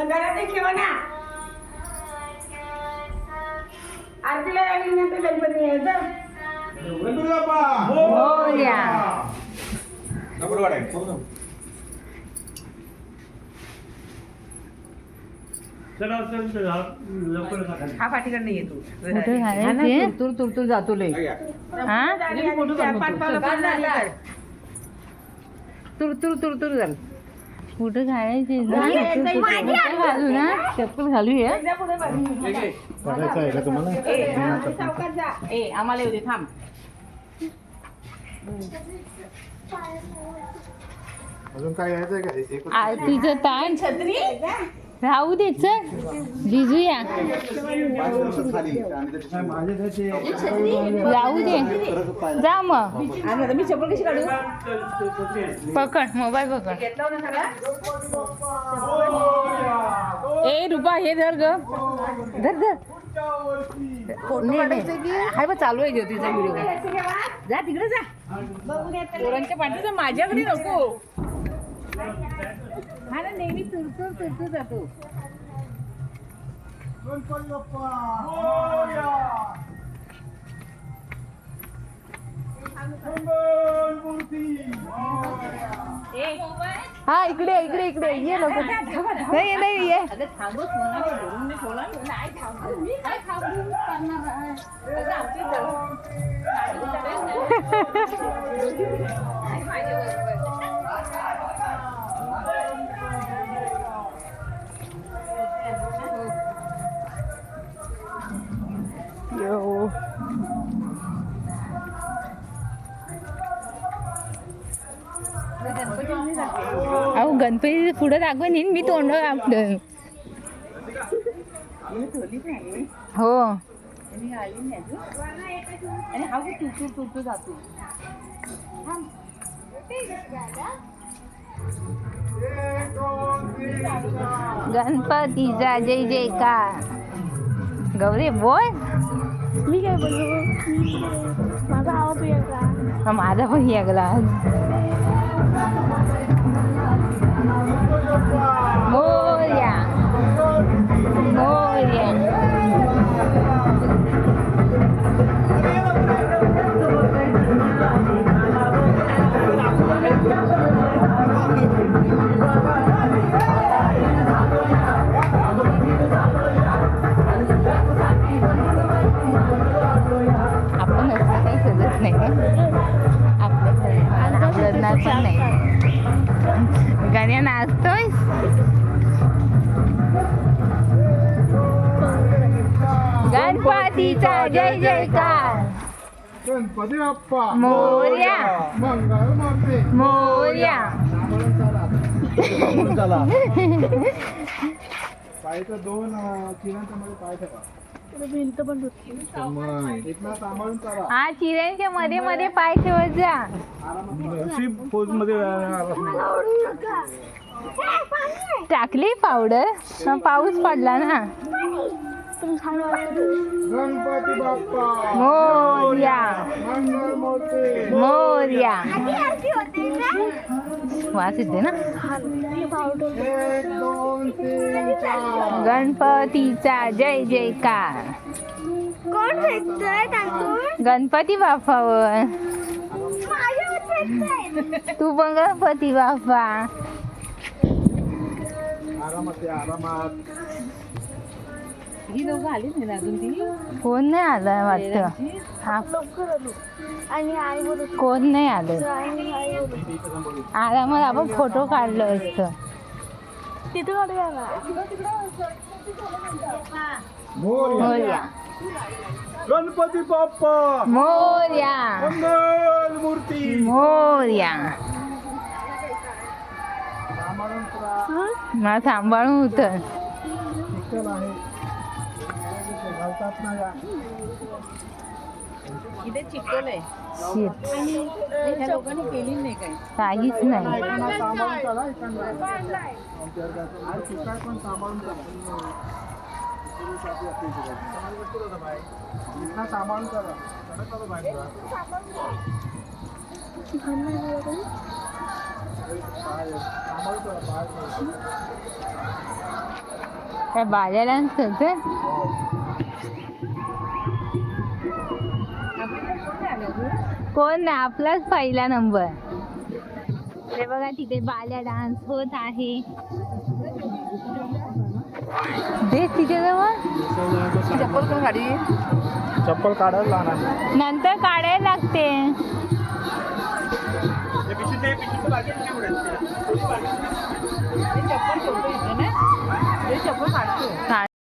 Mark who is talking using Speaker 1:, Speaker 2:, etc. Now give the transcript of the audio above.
Speaker 1: घरात ठेवा ना आरतीला गणपती यायचं
Speaker 2: वाढ आहे
Speaker 3: हा पाठीकडनं येतो? तुर तुर तुर जातो लय.
Speaker 4: हा.
Speaker 1: तुर
Speaker 3: तुर तुर तुर झालं
Speaker 4: कुठे घालायचे?
Speaker 1: माझी
Speaker 4: घालू ना?
Speaker 3: चप्पल घालूया.
Speaker 2: पडायचं आहे का तुम्हाला?
Speaker 1: ए,
Speaker 3: आम्हाला येऊ दे थांब.
Speaker 2: अजून काय यायचंय का?
Speaker 4: आरतीचं ताण.
Speaker 1: छत्री?
Speaker 4: राहू दे चल. भिजूया जाऊ दे. जा मग.
Speaker 3: मी चप्पल कशी काढू
Speaker 4: पकड मोबाईल पकड.
Speaker 3: ए रुपा हे धर ग. धर धर. हाय बा चालू आहे ज्योतीचा व्हिडिओ जा तिकडे जा. पोरांच्या पाठीचा माझ्याकडे नको हा ना नेहमी तुरतुर तुरतुर जातो
Speaker 2: गणपती बाप्पा
Speaker 4: हा इकडे इकडे इकडे ये लोक नाही नाही ये अहो गणपती पुढे दाखवून येईन मी तोंड आपलं. हो. गणपतीचा जय जयकार. गौरी बोल.
Speaker 1: मी काय बोलू? माझा आवाज
Speaker 4: हा, माझा पण यागला Thank you. गाण्या नाचतोय गणपतीचा जय जयकार
Speaker 2: गणपती बाप्पा
Speaker 4: मोरया
Speaker 2: मूर्ती
Speaker 4: मोर्या
Speaker 2: चला पायचं दोन अं, चिरांच्या मध्ये पाय ठेवा
Speaker 1: भिंत पण
Speaker 4: हा चिऱ्यांच्या मध्ये मध्ये पाय ठेवत जा.
Speaker 2: पोजमध्ये
Speaker 4: टाकली पावडर पाऊस पडला ना.
Speaker 2: गणपती बाप्पा
Speaker 4: मोर्या
Speaker 2: मूर्ती
Speaker 4: मोर्या वास येते ना
Speaker 2: एक दोन तीन चार
Speaker 4: गणपतीचा जय जयकार
Speaker 1: कोण फेकतोय तांदूळ
Speaker 4: गणपती बाप्पावर
Speaker 1: माझ्यावर फेकतोय
Speaker 4: तू पण गणपती बाप्पा
Speaker 2: आरामात या, आरामात
Speaker 3: ही दोघं आली नाही ना अजून ती?
Speaker 4: कोण नाही आलं वाटतं. हा.
Speaker 1: लवकर आलो. आणि आई बोलत
Speaker 4: कोण नाही आलं.
Speaker 1: आणि आई बोलत
Speaker 4: आरामात आपण फोटो काढलो असतं.
Speaker 1: तिथे काढूया ना.
Speaker 2: मोरया
Speaker 4: मोर्या
Speaker 2: गणपती बाप्पा.
Speaker 4: मोर्या
Speaker 2: मंगळ मूर्ती.
Speaker 4: मोर्या मला सांभाळून उतर.
Speaker 2: चिखल आहे घालतात ना या
Speaker 3: इथे चिकल आहे
Speaker 4: शीत
Speaker 3: ह्या लोकांनी केली नाही काय?
Speaker 4: काहीच नाही.
Speaker 2: इकडनं सांभाळून करा इकडनं आणि चिखल पण सांभाळून करा इथनं सांभाळून करा कडक करा बाहेर जरा. पाय सांभाळून करा पाय
Speaker 4: काय बाल्या डान्स होते कोण नाही आपलाच पहिला नंबर. ते बघा तिथे बाल्या डान्स होत आहे. तिथे
Speaker 3: चप्पल
Speaker 2: चप्पल
Speaker 4: नंतर काढायला लागते. चप्पल